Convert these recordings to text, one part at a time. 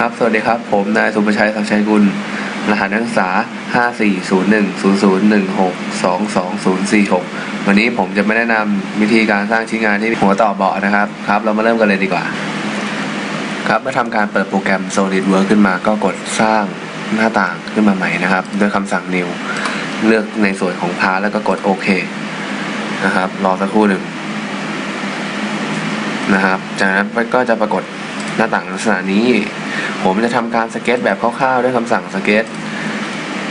ครับ สวัสดีครับ ผมนายสุภชัยสังชัยกุล รหัสนักศึกษา 5401001622046วันนี้ผมจะไม่แนะนำวิธีการสร้างชิ้นงานที่หัวต่อเบาะนะครับ ครับ เรามาเริ่มกันเลยดีกว่า ครับ เมื่อทำการเปิดโปรแกรม SolidWorks ขึ้นมา ก็กดสร้างหน้าต่างขึ้นมาใหม่นะครับ ด้วยคำสั่ง new เลือกในส่วนของพาร์แล้วก็กดโอเคนะครับ รอสักครู่หนึ่งนะครับ จากนั้นก็จะปรากฏ หน้าต่างลักษณะนี้ ผมจะทำการสเก็ตแบบคร่าวๆด้วยคำสั่งสเก็ต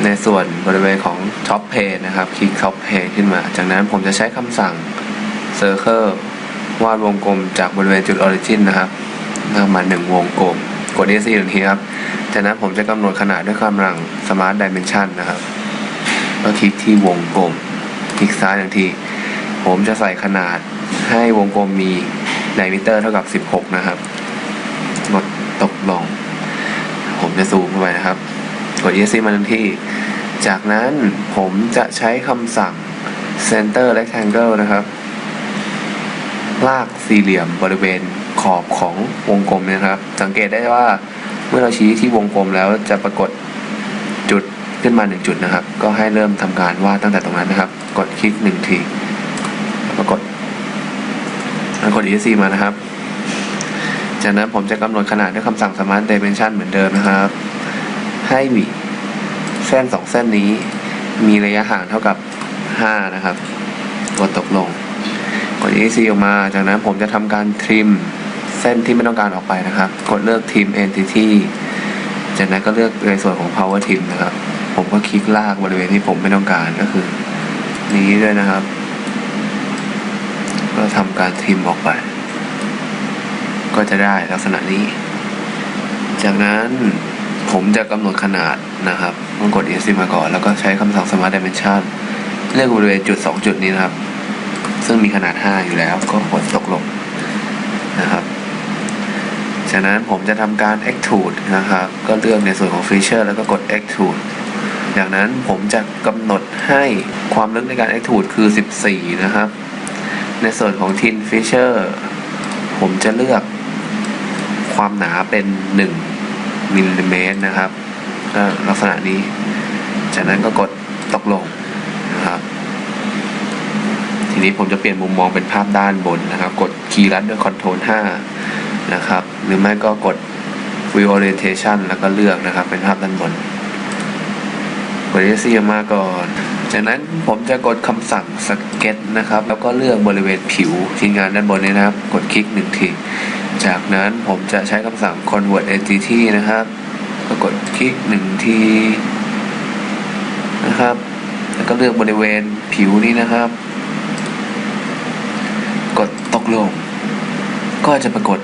ในส่วนบริเวณของท็อปเพจนะครับ คลิกท็อปเพจขึ้นมา จากนั้นผมจะใช้คำสั่ง Circle วาดวงกลมจากบริเวณจุด Origin นะครับประมาหนึ่งวงกลม กด ESC หนึ่งทีครับ จากนั้นผมจะกำหนดขนาดด้วยกำลัง Smart Dimension นะครับก็คลิกที่วงกลม คลิกซ้ายหนึ่งที ผมจะใส่ขนาดให้วงกลมมีไดมิเตอร์เท่ากับ 16 นะครับ กดตกลง ผมจะซูมเข้าไปนะครับ กด ESC มาทันทีจากนั้นผมจะใช้คำสั่ง center rectangle นะครับ ลากสี่เหลี่ยมบริเวณขอบของวงกลมนะครับ สังเกตได้ว่าเมื่อเราชี้ที่วงกลมแล้วจะปรากฏจุดขึ้นมาหนึ่งจุดนะครับ ก็ให้เริ่มทำการวาดตั้งแต่ตรงนั้นนะครับ กดคลิกหนึ่งทีแล้วกดกด ESC มานะครับ จากนั้นผมจะกำหนดขนาดด้วยคำสั่ง Smart Dimension เหมือนเดิมนะครับ ให้มีเส้นสองเส้นนี้ มีระยะห่างเท่ากับ 5 นะครับกดตกลง กด e c ออกมา จากนั้นผมจะทำการทริมเส้นที่ไม่ต้องการออกไปนะครับ กดเลือก Trim Entity จากนั้นก็เลือกในส่วนของ Power Trim นะครับ ผมก็คลิกลากบริเวณที่ผมไม่ต้องการก็คือ นี้ด้วยนะครับ ก็ทำการทริมออกไป ก็จะได้ลักษณะนี้ จากนั้นผมจะกำหนดขนาดนะครับต้องกด ESC มาก่อน แล้วก็ใช้คำสั่ง Smart Dimension เลือกบริเวณจุด 2 จุดนี้นะครับ ซึ่งมีขนาด 5 อยู่แล้ว ก็กดตกลงนะครับ จากนั้นผมจะทำการ extrude นะครับ ก็เลือกในส่วนของ feature แล้วก็กด extrude จากนั้นผมจะกำหนดให้ความลึกในการ extrude คือ 14 นะครับ ในส่วนของ thin feature ผมจะเลือก ความหนาเป็น1มิลลิเมตรนะครับก็ลักษณะนี้ จากนั้นก็กดตกลงนะครับ ทีนี้ผมจะเปลี่ยนมุมมองเป็นภาพด้านบนนะครับ กดคีย์ลัดด้วย Ctrl 5นะครับ หรือไม่ก็กด View Orientation แล้วก็เลือกนะครับ เป็นภาพด้านบนกด ESC มาก่อน จากนั้นผมจะกดคำสั่ง Sketch นะครับ แล้วก็เลือกบริเวณผิวชิ้นงานด้านบนนี้นะครับ กดคลิกหนึ่งที จากนั้นผมจะใช้คำสั่ง convert entity นะครับก็กดคลิกหนึ่งทีนะครับ แล้วก็เลือกบริเวณผิวนี้นะครับ กดตกลง ก็จะปรากฏ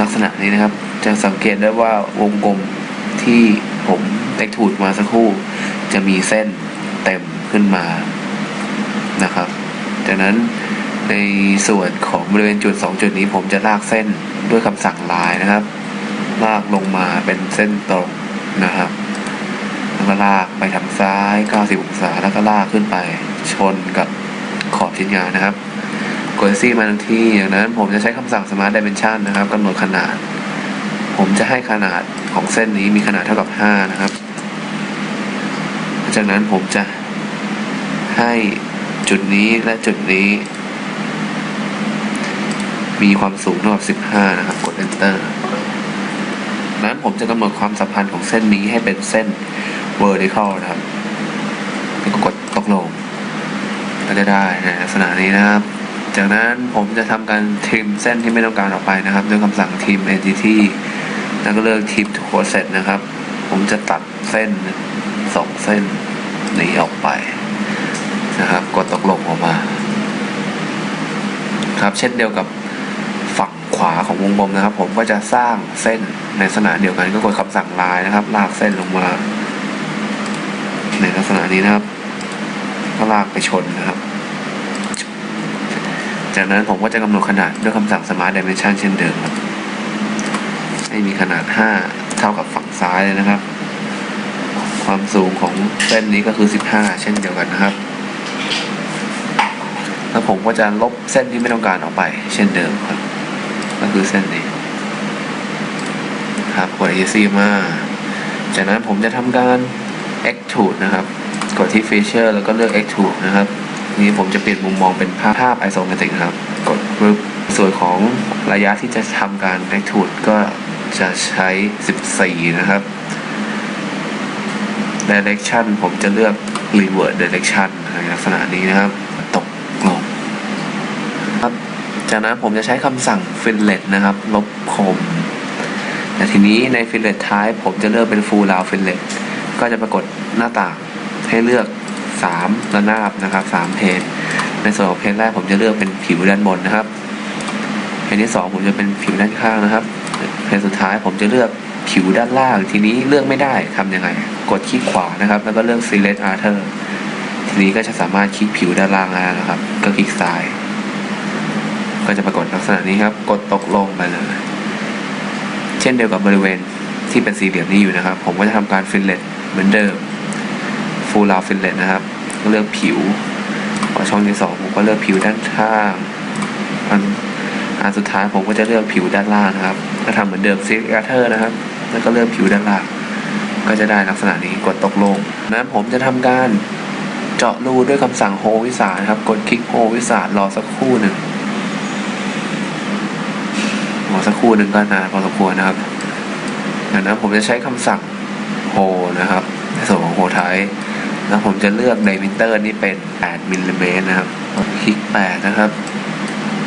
ลักษณะนี้นะครับ จะสังเกตได้ว่าวงกลมที่ผมเต็กถูดมาสักครู่ จะมีเส้นเต็มขึ้นมานะครับ จากนั้น ในส่วนของบริเวณจุด 2 จุดนี้ผมจะลากเส้นด้วยคำสั่งลายนะครับ ลากลงมาเป็นเส้นตรงนะครับแล้วก็ลากไปทางซ้าย 90 องศาแล้วก็ลากขึ้นไปชนกับขอบชิ้นงานนะครับกดซี่มาทันทีอย่างนั้นผมจะใช้คำสั่ง Smart Dimension นะครับกำหนดขนาด ผมจะให้ขนาดของเส้นนี้มีขนาดเท่ากับ 5 นะครับ จากนั้นผมจะให้จุดนี้และจุดนี้ มีความสูงเท่ากับ 15 นะครับ กด Enter นั้นผมจะกำหนดความสัมพันธ์ของเส้นนี้ให้เป็นเส้น vertical นะครับแล้วก็กดตกลง ก็จะได้ในลักษณะนี้นะครับ จากนั้นผมจะทำการทิมเส้นที่ไม่ต้องการออกไปนะครับ ด้วยคำสั่ง trim entity แล้วก็เลือก trim to offset นะครับ ผมจะตัดเส้นสองเส้นนี้ออกไปนะครับ กดตกลงออกมา ครับ เช่นเดียวกับ ขวาของวงกลมนะครับ ผมก็จะสร้างเส้นในลักษณะเดียวกันก็กดคำสั่งลายนะครับ ลากเส้นลงมา ในลักษณะนี้นะครับ ก็ลากไปชนนะครับ จากนั้นผมก็จะกำหนดขนาดด้วยคำสั่ง Smart Dimension เช่นเดิมครับให้มีขนาด 5 เท่ากับฝั่งซ้ายเลยนะครับ ความสูงของเส้นนี้ก็คือ 15 เช่นเดียวกันนะครับแล้วผมก็จะลบเส้นที่ไม่ต้องการออกไป เช่นเดิมครับ ก็คือเส้นนี้ครับกด EC มา จากนั้นผมจะทำการ extrude นะครับ กดที่ feature แล้วก็เลือก extrude นะครับ นี้ผมจะเปลี่ยนมุมมองเป็นภาพภาพ isometric นะครับ กดปึ๊บส่วนของระยะที่จะทำการ extrude ก็จะใช้ 14 นะครับ direction ผมจะเลือก reverse direction ในลักษณะนี้นะครับ ตกลงครับ จากนั้นผมจะใช้คำสั่ง fillet นะครับ ลบคมแต่ทีนี้ใน fillet type ผมจะเลือกเป็น full round fillet ก็จะปรากฏหน้าต่างให้เลือก 3 ระนาบนะครับ 3 เพจในส่วนของเพจแรกผมจะเลือกเป็นผิวด้านบนนะครับเพจที่ 2 ผมจะเป็นผิวด้านข้างนะครับ เพจสุดท้ายผมจะเลือกผิวด้านล่าง ทีนี้เลือกไม่ได้ทำยังไง กดคลิกขวานะครับ แล้วก็เลือก select other ทีนี้ก็จะสามารถคลิกผิวด้านล่างได้นะครับ ก็คลิกซ้าย ก็จะปรากฏลักษณะนี้ครับ กดตกลงไปเลย เช่นเดียวกับบริเวณที่เป็นสี่เหลี่ยมนี้อยู่นะครับ ผมก็จะทำการฟิลเลตเหมือนเดิมฟูลาฟิลเลตนะครับ เลือกผิวพอช่องที่สองผมก็เลือกผิวด้านข้างอันอันสุดท้ายผมก็จะเลือกผิวด้านล่างนะครับ ก็ทำเหมือนเดิมซิกเทอร์นะครับ แล้วก็เลือกผิวด้านล่างก็จะได้ลักษณะนี้กดตกลงนั้นผมจะทำการเจาะรูด้วยคำสั่งโฮวิสานะครับ กดคลิกโฮวิสานรอสักครู่หนึ่ง รอสักครู่หนึ่งก็นานพอสมควรนะครับดังนั้นผมจะใช้คำสั่งโฮนะครับ ในส่วนของโฮไทแล้วผมจะเลือก diameter นี่เป็น 8มิลลิเมตรนะครับคลิก 8 นะครับ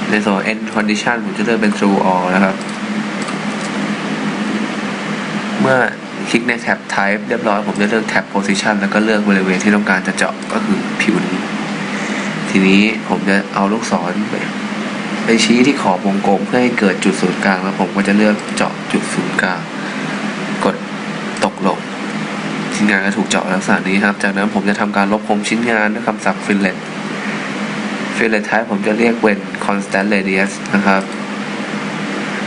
ในส่วน end condition ผมจะเลือกเป็น true all นะครับ เมื่อคลิกในแท็บ type เรียบร้อย ผมจะเลือกแท็บ position แล้วก็เลือกบริเวณที่ต้องการจะเจาะก็คือผิวนี้ ทีนี้ผมจะเอาลูกศร ไปชี้ที่ขอบวงกลมเพื่อให้เกิดจุดศูนย์กลาง แล้วผมก็จะเลือกเจาะจุดศูนย์กลาง กดตกลงชิ้นงานก็ถูกเจาะลักษณะนี้ครับ จากนั้นผมจะทำการลบคมชิ้นงานด้วยคำสั่ง fillet fillet type ผมจะเรียกเป็น constant radius นะครับ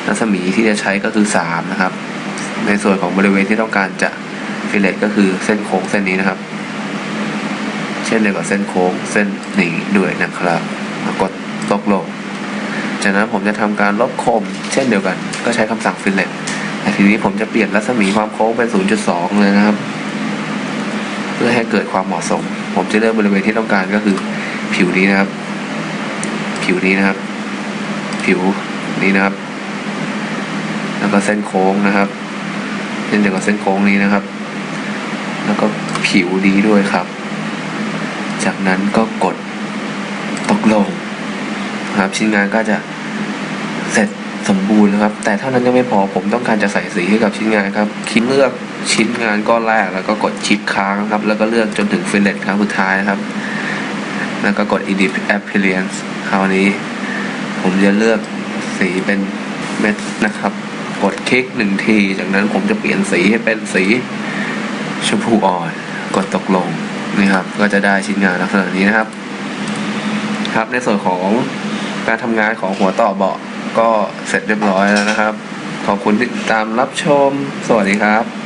รัศมีที่จะใช้ก็คือ 3 นะครับ ในส่วนของบริเวณที่ต้องการจะ fillet ก็คือเส้นโค้งเส้นนี้นะครับ เช่นเดียวกับเส้นโค้งเส้นนี้ด้วยนะครับกดตกลง จากนั้นผมจะทำการลบคม เช่นเดียวกัน ก็ใช้คำสั่ง fillet แต่ทีนี้ผมจะเปลี่ยนรัศมีความโค้งเป็น 0.2 เลยนะครับ เพื่อให้เกิดความเหมาะสม ผมจะเลือกบริเวณที่ต้องการก็คือผิวนี้นะครับ ผิวนี้นะครับ ผิวนี้นะครับ แล้วก็เส้นโค้งนะครับเช่นเดียวกับเส้นโค้งนี้นะครับ แล้วก็ผิวนี้ด้วยครับ จากนั้นก็กดตกลงนะครับชิ้นงานก็จะ สมบูรณ์นะครับ แต่เท่านั้นยังไม่พอผมต้องการจะใส่สีให้กับชิ้นงานครับ คลิกเลือกชิ้นงานก้อนแรกแล้วก็กดชิปค้างครับ แล้วก็เลือกจนถึงฟิลเลตครั้งสุดท้ายครับ แล้วก็กด edit appearance คราวนี้ ผมจะเลือกสีเป็นเม็ดนะครับ กดคลิกหนึ่งที จากนั้นผมจะเปลี่ยนสีให้เป็นสีชมพูอ่อน กดตกลงนี่ครับ ก็จะได้ชิ้นงานลักษณะนี้นะครับ ครับในส่วนของการทำงานของหัวต่อเบาะ ก็เสร็จเรียบร้อยแล้วนะครับ ขอบคุณที่ตามรับชม สวัสดีครับ